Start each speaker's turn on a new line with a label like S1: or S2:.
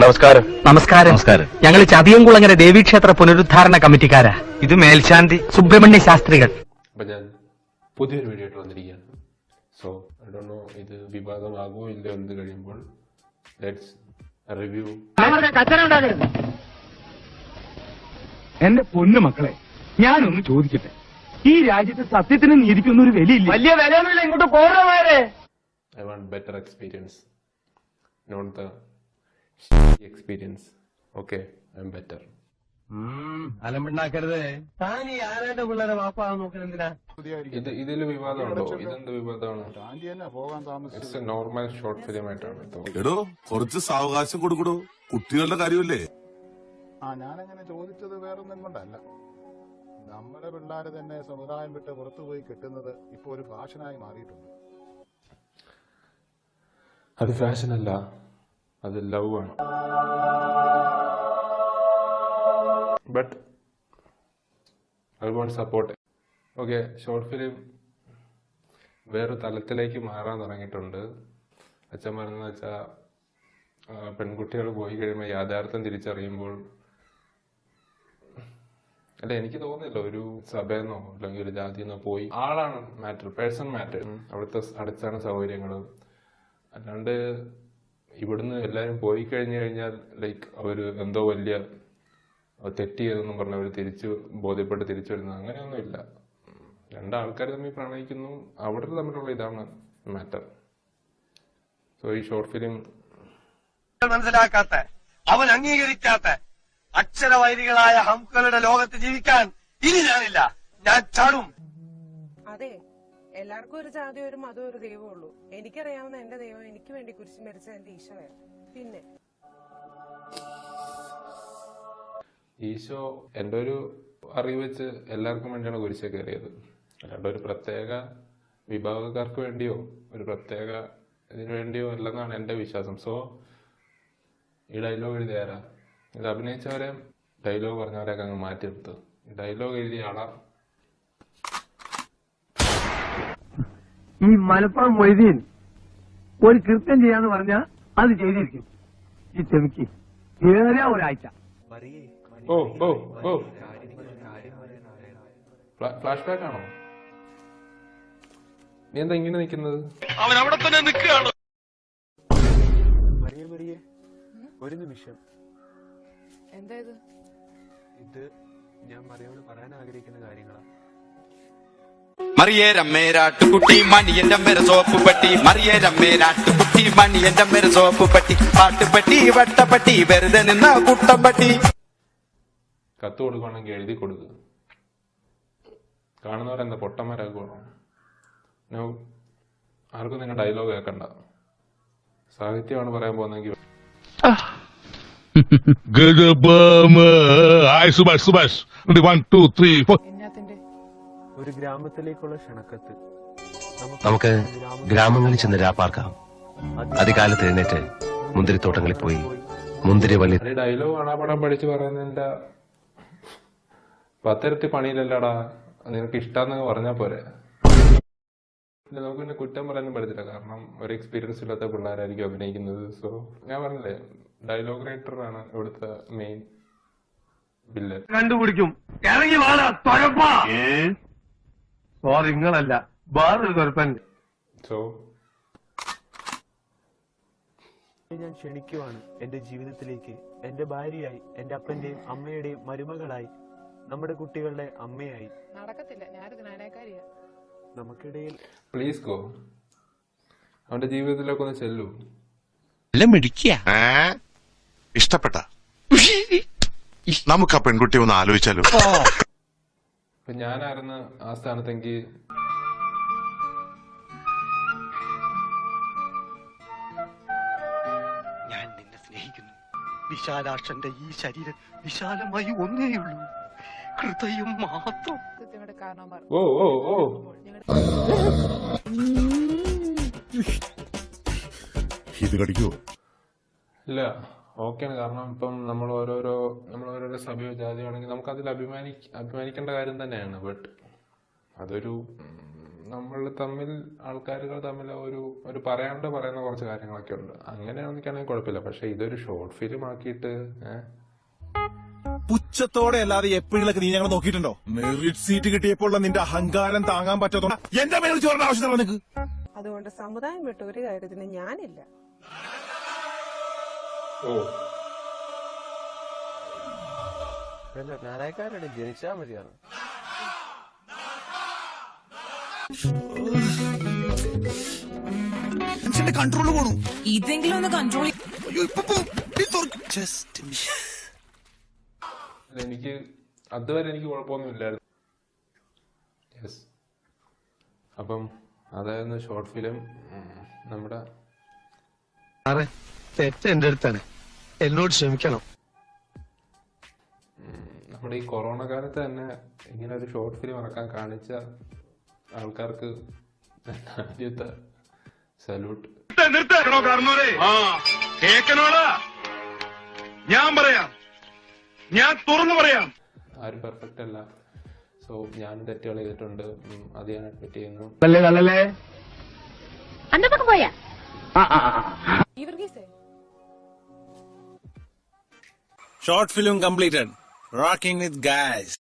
S1: നമസ്കാരം.
S2: നമസ്കാരം.
S1: നമസ്കാരം.
S2: ഞങ്ങൾ ചതിയംകുളങ്ങര ദേവീക്ഷേത്ര പുനരുദ്ധാരണ കമ്മിറ്റിക്കാരാ.
S1: ഇത് മേൽശാന്തി
S2: സുബ്രഹ്മണ്യ ശാസ്ത്രികൾ.
S3: അപ്പൊ ഞാൻ പുതിയൊരു വീഡിയോ ആയിട്ട് വന്നിരിക്കുകയാണ്. സോ ഐ ഡോ നോ ഇത് വിവാദമാകുമോ ഇല്ലയോ എന്ന് കഴിയുമ്പോൾ ലെറ്റ്സ് റിവ്യൂ
S4: എന്റെ പൊന്നു മക്കളെ ഞാനൊന്ന് ചോദിക്കട്ടെ. ഈ രാജ്യത്ത് സത്യത്തിന് നീതിക്കൊന്നും ഒരു വിലയില്ല. വലിയ വിലയൊന്നുമില്ല ഇങ്ങോട്ട് പോരെ
S3: I want better experience not the experience okay I'm better
S1: അലമ്പിണ്ടാക്കരുത് താൻ ഈ ആരാന്റെ പിള്ളേരെ വാപ്പാന്ന് നോക്കണെന്തിനാ
S3: ഇത് ഇതിൽ വിവാദമുണ്ടോ? ഇതെന്ത് വിവാദമാണ്? It's a normal short film ആയിട്ടാണ്
S5: എടോ കുറച്ച് സാവകാശം കൊടുക്കടോ. കുട്ടികളുടെ കാര്യമല്ലേ?
S6: ആ ഞാനങ്ങനെ ചോദിച്ചത് വേറൊന്നും കൊണ്ടല്ല. നമ്മുടെ പിള്ളേർ തന്നെ സമുദായം വിട്ട് പുറത്തുപോയി കിട്ടുന്നത് ഇപ്പൊ ഒരു ഫാഷനായി മാറിയിട്ടുണ്ട്.
S3: അത് ഫാഷനല്ല അത് ലവ് ആണ് but I won't support okay short film വേറൊരു തലത്തിലേക്ക് മാറാൻ തുടങ്ങിയിട്ടുണ്ട്. അച്ഛൻ പറഞ്ഞതെന്ന് വെച്ചാൽ പെൺകുട്ടികൾ പോയി കഴിയുമ്പോൾ യാഥാർത്ഥ്യം തിരിച്ചറിയുമ്പോൾ അല്ല എനിക്ക് തോന്നുന്നില്ല ഒരു സഭയെന്നോ അല്ലെങ്കിൽ ഒരു ജാതിയെന്നോ പോയി ആളാണ് മാറ്റർ പേഴ്സൺ മാറ്റർ. അവിടുത്തെ അടിസ്ഥാന സൗകര്യങ്ങൾ അല്ലാണ്ട് ഇവിടുന്ന് എല്ലാവരും പോയി കഴിഞ്ഞു കഴിഞ്ഞാൽ ലൈക്ക് അവർ എന്തോ വലിയ തെറ്റ് ചെയ്തെന്നും പറഞ്ഞ് അവർ തിരിച്ചു ബോധ്യപ്പെട്ട് തിരിച്ചു വരുന്നത് അങ്ങനെയൊന്നുമില്ല രണ്ടാൾക്കാർ തമ്മിൽ പ്രണയിക്കുന്നു. അവിടെ തമ്മിലുള്ള ഇതാണ് മാറ്റർ. സോ ഈ ഷോർട്ട് ഫിലിം
S1: മനസ്സിലാക്കാത്ത അവൻ അംഗീകരിക്കാത്ത അക്ഷരവൈരികളായ ഹംക്കളുടെ ലോകത്ത് ജീവിക്കാൻ ഇനി ഞാനില്ല. ഞാൻ ചാടും.
S7: അതെ എല്ലാവർക്കും ഒരു ജാതി ഒരു മതം ഒരു ദൈവം ഉള്ളൂ. എനിക്കറിയാവുന്ന എന്റെ ദൈവം എനിക്ക് വേണ്ടി കുരിശ് മരിച്ച എന്റെ ഈശോയാണ് പിന്നെ.
S3: ഈശോ എന്റെ ഒരു അറിവ് വെച്ച് എല്ലാവർക്കും വേണ്ടിയാണ് കുരിശ കയറിയത്. അല്ലാണ്ട് ഒരു പ്രത്യേക വിഭാഗക്കാർക്ക് വേണ്ടിയോ ഒരു പ്രത്യേക ഇതിനു വേണ്ടിയോ അല്ലെന്നാണ് എന്റെ വിശ്വാസം. സോ ഈ ഡയലോഗ് എഴുതിയ ആരാ ഇത് അഭിനയിച്ചവരെ ഡയലോഗ് പറഞ്ഞവരെയൊക്കെ അങ്ങ് മാറ്റിയെടുത്ത്. ഈ ഡയലോഗ് എഴുതിയ ആളാ.
S4: ഈ മലപ്പുറം മൊയ്തീൻ ഒരു കൃത്യം ചെയ്യാന്ന് പറഞ്ഞ അത് ചെയ്തിരിക്കും. ഈ ചെവിക്ക് ഏറെ ഒരാഴ്ച.
S3: ഓ ഓ ഓ. ഫ്ലാഷ് ബാക്ക് ആണോ? നീ എന്താ ഇങ്ങനെ നിൽക്കുന്നത്?
S1: അവൻ അവിടെ തന്നെ നിൽക്കുകയാണ്.
S8: ഒരു നിമിഷം.
S7: എന്താ ഇത്
S8: ഇത് ഞാൻ മറിയോട് പറയാൻ ആഗ്രഹിക്കുന്ന കാര്യങ്ങളാണ്
S9: മറിയേ രമ്മേരാട്ടുകുട്ടി മണിയന്റെ മേര സോപ്പ് പട്ടി. മറിയേ രമ്മേരാട്ടുകുട്ടി മണിയന്റെ മേര സോപ്പ് പട്ടി. പാട്ടുപട്ടി വട്ടപ്പെട്ടി വെറുതെ നിന്ന കുട്ടപ്പട്ടി
S3: കത്ത് കൊടുക്കുകയാണെങ്കിൽ എഴുതി കൊടുക്കുക കാണുന്നവരെന്താ പൊട്ടന്മാരാക്കുവാണോ നോ ആർക്കും നിന്നെ ഡയലോഗ് കേൾക്കണ്ട സാഹിത്യമാണ് പറയാൻ പോകുന്നെങ്കിൽ
S5: Subhash Subhash. One two three four
S7: എന്നാത്തിന്റെ
S8: ഒരു ഗ്രാമത്തിലേക്കുള്ള ക്ഷണക്കത്ത്.
S1: നമുക്ക് ഗ്രാമങ്ങളിൽ ചെന്ന് രാപ്പാർക്കാം അധികാലത്ത് എഴുന്നേറ്റ് മുന്തിരിത്തോട്ടങ്ങളിൽ പോയി മുന്തിരി വള്ളി
S3: ഡയലോഗ് കാണാപ്പടം പഠിച്ച് പറയുന്നതിന്റെ പത്തിരത്തി പണിയിലല്ലടാ. നിനക്ക് ഇഷ്ടാന്നൊക്കെ പറഞ്ഞാ പോരെ. ഇല്ല, നമുക്ക് പിന്നെ കുറ്റം പറയാനും പറ്റത്തില്ല. കാരണം ഒരു എക്സ്പീരിയൻസ് ഇല്ലാത്ത പിള്ളേരായിരിക്കും അഭിനയിക്കുന്നത്. സോ ഞാൻ പറഞ്ഞില്ലേ ഡയലോഗ് റൈറ്റർ ആണ് ഇവിടുത്തെ മെയിൻ വില്ലൻ
S4: കണ്ടുപിടിക്കും. ഇറങ്ങി വാടാ തൊഴപ്പാ. സോറി നിങ്ങളല്ല. വേറൊരു തൊരപ്പൻ
S3: സോ
S8: ഞാൻ ക്ഷണിക്കുവാണ് എന്റെ ജീവിതത്തിലേക്ക്. എന്റെ ഭാര്യയായി എന്റെ അപ്പന്റെയും അമ്മയുടെയും മരുമകളായി നമ്മുടെ കുട്ടികളുടെ അമ്മയായി.
S7: നടക്കത്തില്ല. നാടകക്കാരിയാ
S8: നമുക്കിടയിൽ
S3: പ്ലീസ് ഗോ അവന്റെ ജീവിതത്തിലൊക്കെ ഒന്ന് ചെല്ലൂ.
S5: ഇഷ്ടപ്പെട്ട? നമുക്ക് ആ പെൺകുട്ടി ഒന്ന് ആലോചിച്ചാലോ.
S3: ഇപ്പൊ ഞാനായിരുന്നു ആ സ്ഥാനത്തെങ്കിൽ
S1: ഞാൻ നിന്നെ സ്നേഹിക്കുന്നു. വിശാലാക്ഷന്റെ ഈ ശരീരം വിശാലമായി ഒന്നേയുള്ളൂ. ഹൃദയം മാത്രം.
S3: ഓ ഓ ഓ.
S5: ഇത് കടിക്കോ?
S3: ഇല്ല ഓക്കെയാണ്. കാരണം ഇപ്പം നമ്മൾ ഓരോരോ നമ്മൾ ഓരോരോ സഭയോ ജാതിയാണെങ്കിൽ നമുക്ക് അതിൽ അഭിമാനി അഭിമാനിക്കേണ്ട കാര്യം തന്നെയാണ്. ബട്ട് അതൊരു നമ്മൾ തമ്മിൽ ആൾക്കാരുകൾ തമ്മിൽ ഒരു ഒരു പറയാണ്ട് പറയുന്ന കുറച്ച് കാര്യങ്ങളൊക്കെ ഉണ്ട്. അങ്ങനെയാണെന്നൊക്കെയാണെങ്കിൽ കുഴപ്പമില്ല. പക്ഷേ ഇതൊരു ഷോർട്ട് ഫിലിം ആക്കിയിട്ട് ഏഹ്
S5: പുച്ഛത്തോടെ അല്ലാതെ എപ്പോഴൊക്കെ നീ ഞങ്ങൾ നോക്കിയിട്ടുണ്ടോ? മെറിറ്റ് സീറ്റ് കിട്ടിയപ്പോൾ നിന്റെ അഹങ്കാരം താങ്ങാൻ പറ്റാത്ത എന്റെ മേൽ ചോറിന്റെ ആവശ്യം നിനക്ക്?
S7: അതുകൊണ്ട് സമുദായം വിട്ട ഒരു കാര്യത്തിന് ഞാനില്ല.
S8: നാരായക്കാരുടെ ജനിച്ചാ മതിയാണ്
S5: കൺട്രോൾ പോണു.
S10: ഇതെങ്കിലും ഒന്ന് കൺട്രോൾ
S5: അയ്യോ
S3: എനിക്ക് അതുവരെ എനിക്ക് കുഴപ്പമൊന്നുമില്ലായിരുന്നു. യെസ് അപ്പം അതായിരുന്നു ഷോർട്ട് ഫിലിം നമ്മുടെ
S1: സാറേ തെറ്റ് എന്റെ അടുത്താണ്. എന്നോട് ക്ഷമിക്കണം.
S3: നമ്മുടെ ഈ കൊറോണ കാലത്ത് തന്നെ ഇങ്ങനെ ഒരു ഷോർട്ട് ഫിലിം ഇറക്കാൻ കാണിച്ച ആൾക്കാർക്ക് ആദ്യത്തെ സല്യൂട്ട്
S4: നിർത്തണോ ഞാൻ പറയാം. ഞാൻ തുറന്നു പറയാം.
S3: ആരും പെർഫെക്റ്റ് അല്ല. സോ ഞാൻ തെറ്റുകൾ ചെയ്തിട്ടുണ്ട്. അത് ഞാൻ അഡ്മിറ്റ് ചെയ്യുന്നു.
S5: Short film completed rocking with guys